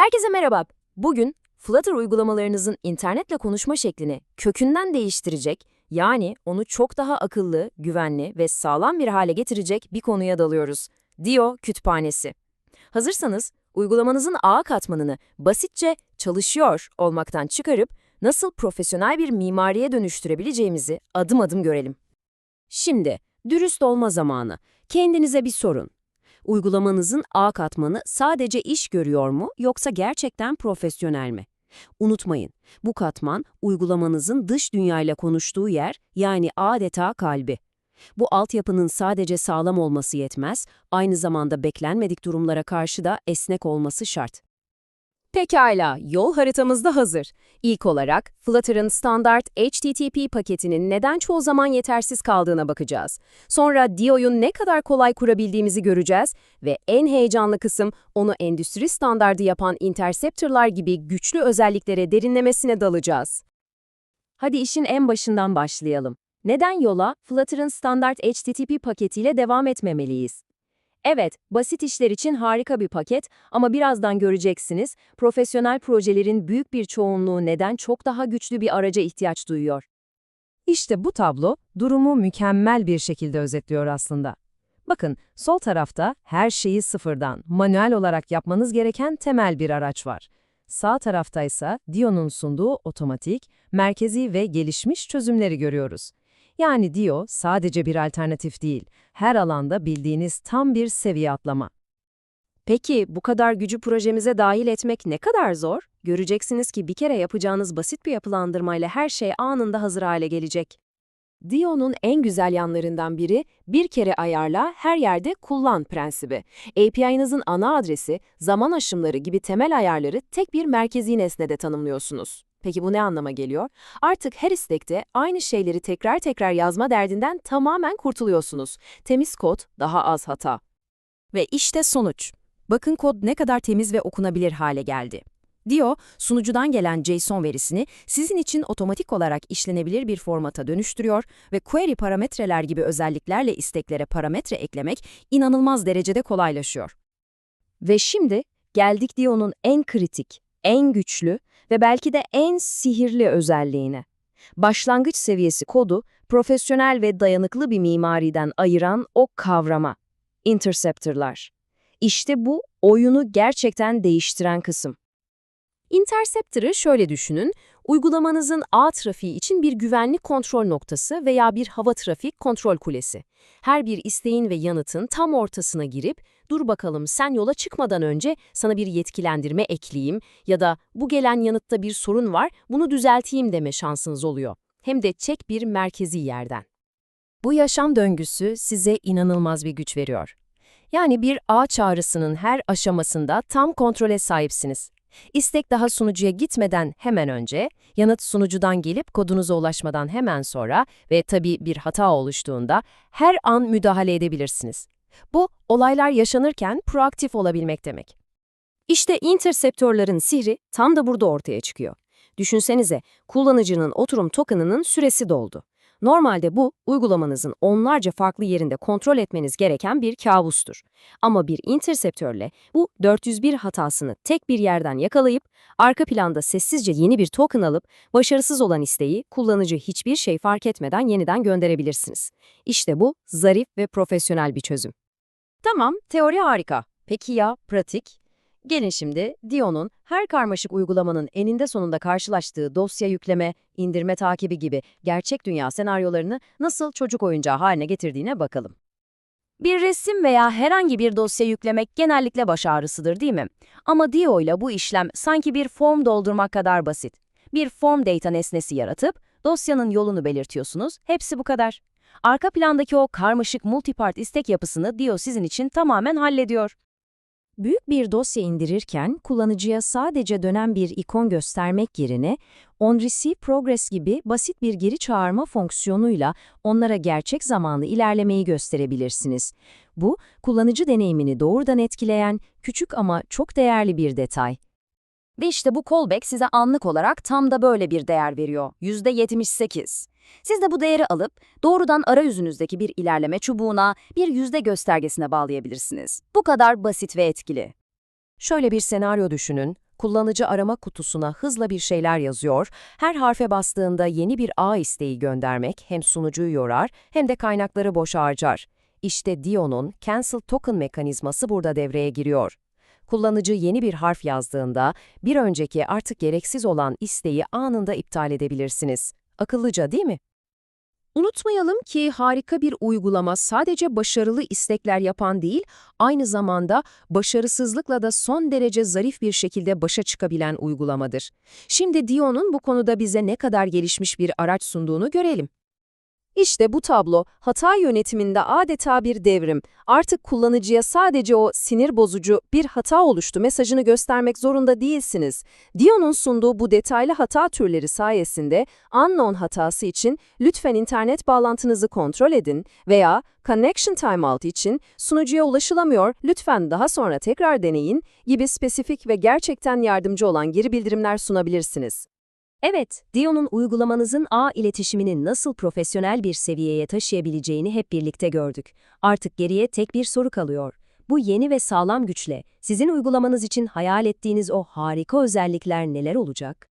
Herkese merhaba. Bugün Flutter uygulamalarınızın internetle konuşma şeklini kökünden değiştirecek, yani onu çok daha akıllı, güvenli ve sağlam bir hale getirecek bir konuya dalıyoruz. Dio Kütüphanesi. Hazırsanız uygulamanızın ağ katmanını basitçe çalışıyor olmaktan çıkarıp nasıl profesyonel bir mimariye dönüştürebileceğimizi adım adım görelim. Şimdi dürüst olma zamanı. Kendinize bir sorun. Uygulamanızın ağ katmanı sadece iş görüyor mu yoksa gerçekten profesyonel mi? Unutmayın, bu katman uygulamanızın dış dünyayla konuştuğu yer yani adeta kalbi. Bu altyapının sadece sağlam olması yetmez, aynı zamanda beklenmedik durumlara karşı da esnek olması şart. Pekala, yol haritamız da hazır. İlk olarak Flutter'ın standart HTTP paketinin neden çoğu zaman yetersiz kaldığına bakacağız. Sonra Dio'yu ne kadar kolay kurabildiğimizi göreceğiz ve en heyecanlı kısım onu endüstri standardı yapan interceptorlar gibi güçlü özelliklere derinlemesine dalacağız. Hadi işin en başından başlayalım. Neden yola Flutter'ın standart HTTP paketiyle devam etmemeliyiz? Evet, basit işler için harika bir paket ama birazdan göreceksiniz, profesyonel projelerin büyük bir çoğunluğu neden çok daha güçlü bir araca ihtiyaç duyuyor. İşte bu tablo durumu mükemmel bir şekilde özetliyor aslında. Bakın, sol tarafta her şeyi sıfırdan, manuel olarak yapmanız gereken temel bir araç var. Sağ tarafta ise Dio'nun sunduğu otomatik, merkezi ve gelişmiş çözümleri görüyoruz. Yani Dio sadece bir alternatif değil, her alanda bildiğiniz tam bir seviye atlama. Peki bu kadar gücü projemize dahil etmek ne kadar zor? Göreceksiniz ki bir kere yapacağınız basit bir yapılandırmayla her şey anında hazır hale gelecek. Dio'nun en güzel yanlarından biri bir kere ayarla, her yerde kullan prensibi. API'nızın ana adresi, zaman aşımları gibi temel ayarları tek bir merkezi nesnede tanımlıyorsunuz. Peki bu ne anlama geliyor? Artık her istekte aynı şeyleri tekrar tekrar yazma derdinden tamamen kurtuluyorsunuz. Temiz kod, daha az hata. Ve işte sonuç. Bakın kod ne kadar temiz ve okunabilir hale geldi. Dio, sunucudan gelen JSON verisini sizin için otomatik olarak işlenebilir bir formata dönüştürüyor ve query parametreler gibi özelliklerle isteklere parametre eklemek inanılmaz derecede kolaylaşıyor. Ve şimdi geldik Dio'nun en kritik, en güçlü ve belki de en sihirli özelliğine. Başlangıç seviyesi kodu, profesyonel ve dayanıklı bir mimariden ayıran o kavrama. Interceptor'lar. İşte bu, oyunu gerçekten değiştiren kısım. Interceptor'ı şöyle düşünün, uygulamanızın ağ trafiği için bir güvenlik kontrol noktası veya bir hava trafik kontrol kulesi. Her bir isteğin ve yanıtın tam ortasına girip, dur bakalım sen yola çıkmadan önce sana bir yetkilendirme ekleyeyim ya da bu gelen yanıtta bir sorun var, bunu düzelteyim deme şansınız oluyor. Hem de çek bir merkezi yerden. Bu yaşam döngüsü size inanılmaz bir güç veriyor. Yani bir ağ çağrısının her aşamasında tam kontrole sahipsiniz. İstek daha sunucuya gitmeden hemen önce, yanıt sunucudan gelip kodunuza ulaşmadan hemen sonra ve tabii bir hata oluştuğunda her an müdahale edebilirsiniz. Bu, olaylar yaşanırken proaktif olabilmek demek. İşte interceptorların sihri tam da burada ortaya çıkıyor. Düşünsenize, kullanıcının oturum tokenının süresi doldu. Normalde bu, uygulamanızın onlarca farklı yerinde kontrol etmeniz gereken bir kabustur. Ama bir interceptörle bu 401 hatasını tek bir yerden yakalayıp, arka planda sessizce yeni bir token alıp, başarısız olan isteği kullanıcı hiçbir şey fark etmeden yeniden gönderebilirsiniz. İşte bu, zarif ve profesyonel bir çözüm. Tamam, teori harika. Peki ya pratik? Gelin şimdi Dio'nun her karmaşık uygulamanın eninde sonunda karşılaştığı dosya yükleme, indirme takibi gibi gerçek dünya senaryolarını nasıl çocuk oyuncağı haline getirdiğine bakalım. Bir resim veya herhangi bir dosya yüklemek genellikle baş ağrısıdır değil mi? Ama Dio ile bu işlem sanki bir form doldurmak kadar basit. Bir form data nesnesi yaratıp dosyanın yolunu belirtiyorsunuz, hepsi bu kadar. Arka plandaki o karmaşık multipart istek yapısını Dio sizin için tamamen hallediyor. Büyük bir dosya indirirken kullanıcıya sadece dönen bir ikon göstermek yerine onReceive Progress gibi basit bir geri çağırma fonksiyonuyla onlara gerçek zamanlı ilerlemeyi gösterebilirsiniz. Bu, kullanıcı deneyimini doğrudan etkileyen küçük ama çok değerli bir detay. Ve işte bu callback size anlık olarak tam da böyle bir değer veriyor. %78. Siz de bu değeri alıp doğrudan arayüzünüzdeki bir ilerleme çubuğuna, bir yüzde göstergesine bağlayabilirsiniz. Bu kadar basit ve etkili. Şöyle bir senaryo düşünün. kullanıcı arama kutusuna hızla bir şeyler yazıyor, her harfe bastığında yeni bir ağ isteği göndermek hem sunucuyu yorar hem de kaynakları boş harcar. İşte Dio'nun Cancel Token mekanizması burada devreye giriyor. Kullanıcı yeni bir harf yazdığında bir önceki artık gereksiz olan isteği anında iptal edebilirsiniz. Akıllıca değil mi? Unutmayalım ki harika bir uygulama sadece başarılı istekler yapan değil, aynı zamanda başarısızlıkla da son derece zarif bir şekilde başa çıkabilen uygulamadır. Şimdi Dio'nun bu konuda bize ne kadar gelişmiş bir araç sunduğunu görelim. İşte bu tablo, hata yönetiminde adeta bir devrim. Artık kullanıcıya sadece o sinir bozucu bir hata oluştu mesajını göstermek zorunda değilsiniz. Dio'nun sunduğu bu detaylı hata türleri sayesinde unknown hatası için lütfen internet bağlantınızı kontrol edin veya connection timeout için sunucuya ulaşılamıyor, lütfen daha sonra tekrar deneyin gibi spesifik ve gerçekten yardımcı olan geri bildirimler sunabilirsiniz. Evet, Dio'nun uygulamanızın ağ iletişimini nasıl profesyonel bir seviyeye taşıyabileceğini hep birlikte gördük. Artık geriye tek bir soru kalıyor. Bu yeni ve sağlam güçle sizin uygulamanız için hayal ettiğiniz o harika özellikler neler olacak?